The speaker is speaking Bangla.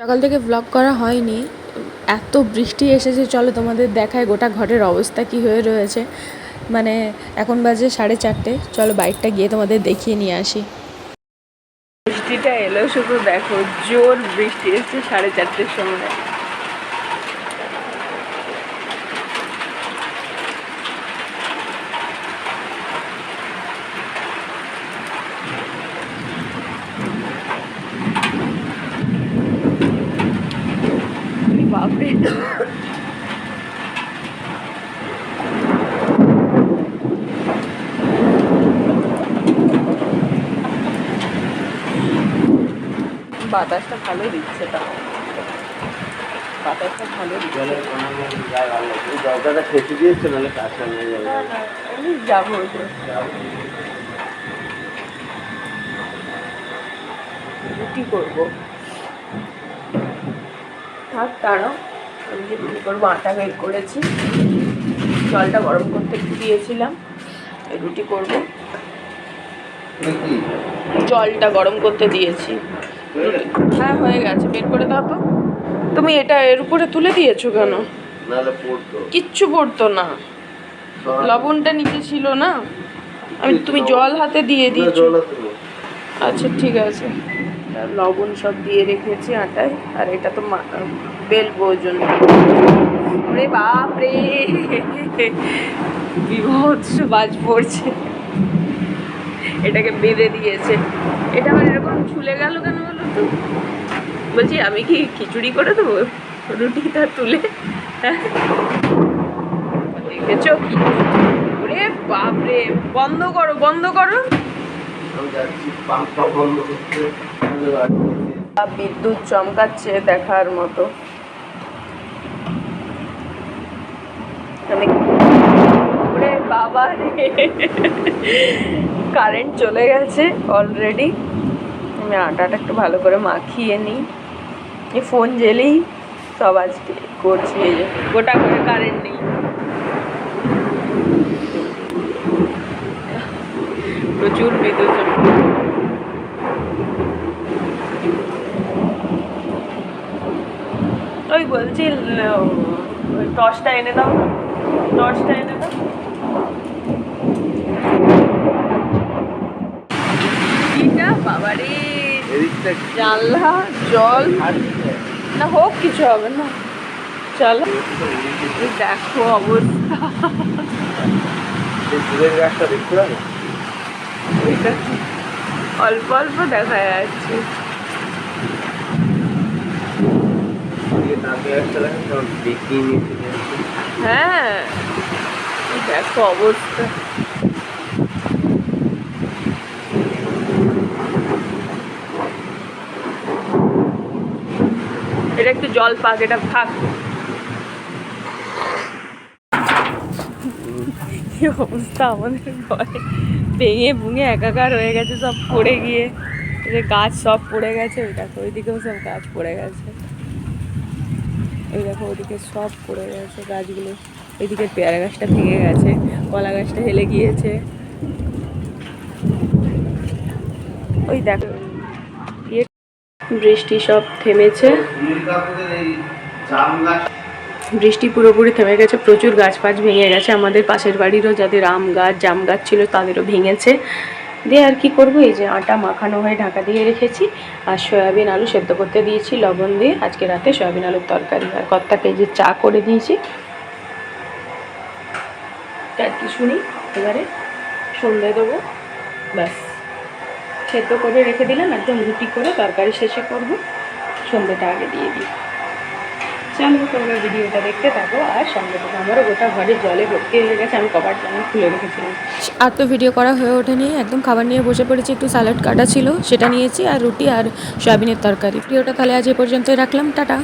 সকাল থেকে ব্লগ করা হয়নি। এত বৃষ্টি এসেছে, চলো তোমাদের দেখায় গোটা ঘরের অবস্থা কি হয়ে রয়েছে। মানে এখন বাজে সাড়ে চারটে, চলো বাইকটা গিয়ে তোমাদের দেখিয়ে নিয়ে আসি। বৃষ্টিটা এলো শুধু দেখো, জোর বৃষ্টি এসছে সাড়ে চারটের সময় বাপরে বাতাসটা ভালো দিচ্ছে তাও। বাতাসটা ভালো দরজাটা খেতে দিয়েছে নাহলে কাছে নিয়ে যাবে। আমি যাব রুটি করব? থাক তারও যে করব আটা বের করেছি। জলটা গরম করতে দিয়েছিলাম। রুটি করব। জলটা গরম করতে দিয়েছি। হ্যাঁ হয়ে গেছে। বের করে দাও তো। তুমি এটা এর উপরে তুলে দিয়েছ কেন? কিচ্ছু পড়তো না। লবণটা নিচে ছিল না। আমি তুমি জল হাতে দিয়ে দিয়েছ। আচ্ছা ঠিক আছে। লবণ সব দিয়ে রেখেছি আটায়, আর এটা তো বেলবো ওই জন্য। রে বাপ রে বিভৎস বাজ পড়ছে। এটাকে বেঁধে দিয়েছে। এটা আবার এরকম ছুলে গেল কেন বলো তো? বলছি, আমি কি খিচুড়ি করে দেবো? রুটিটা তুলে? হ্যাঁ। দেখেছ? ওরে বাপরে! বন্ধ করো বন্ধ করো। বিদ্যুৎ চমকাচ্ছে দেখার মতো। ওরে বাবা কারেন্ট চলে গেছে অলরেডি। আমি আটাটা একটু ভালো করে মাখিয়ে নিই। ফোন জেলেই সব আজকে করছি। গোটা করে কারেন্ট নেই। প্রচুর বিদ্যুৎ ওই বলছি টর্চটা এনে দাও। টর্চটা এনে দাও। বাবারে জানলা জল। না হোক কিছু হবে না। চলো। দেখো অবস্থা। অল্প অল্প দেখা যাচ্ছে? হ্যাঁ দেখো অবস্থা। এটা একটু জল পাক, এটা থাক। কি অবস্থা আমাদের ঘরে। ভেঙে ভুঙে একাকার হয়ে গেছে, সব পড়ে গিয়ে। যে গাছ সব পড়ে গেছে, ওই দেখো, ওইদিকেও সব গাছ পড়ে গেছে। এই দেখো, ওইদিকে সব পড়ে গেছে গাছগুলো। এইদিকে পেয়ারা গাছটা ভেঙে গেছে, কলা গাছটা হেলে গিয়েছে। ওই দেখো বৃষ্টি সব থেমেছে। বৃষ্টি পুরোপুরি থেমে গেছে, প্রচুর গাছ ফাছ ভেঙে গেছে। আমাদের পাশের বাড়িরও যাদের আম গাছ, জাম গাছ ছিল তাদেরও ভেঙেছে। দিয়ে আর কি করব? এই যে আটা মাখানো হয়ে ঢাকা দিয়ে রেখেছি আর সয়াবিন আলু সেদ্ধ করতে দিয়েছি, লবণ দিয়ে। আজকে রাতে সয়াবিন আলুর তরকারি আর কর্তাকে যে চা করে দিয়েছি। আর কি শুনি? এবারে সন্ধে দেবো। ব্যাস। সেদ্ধ করে রেখে দিলাম, একদম রুটি করে তরকারি শেষে করব। সন্ধেটা আগে দিয়ে দিই। চলো তোমরা ভিডিওটা দেখতে থাকো, আর সঙ্গে থেকে। আমারও গোটা ঘরে জলে ভর্তি হয়ে গেছে, আমি কবার জানি খুলে রেখেছিলাম। আর তো ভিডিও করা হয়ে ওঠেনি, একদম খাবার নিয়ে বসে পড়েছি, একটু স্যালাড কাটা ছিল, সেটা নিয়েছি, আর রুটি আর সয়াবিনের তরকারি। ভিডিওটা তাহলে আজ এ পর্যন্তই রাখলাম, টাটা।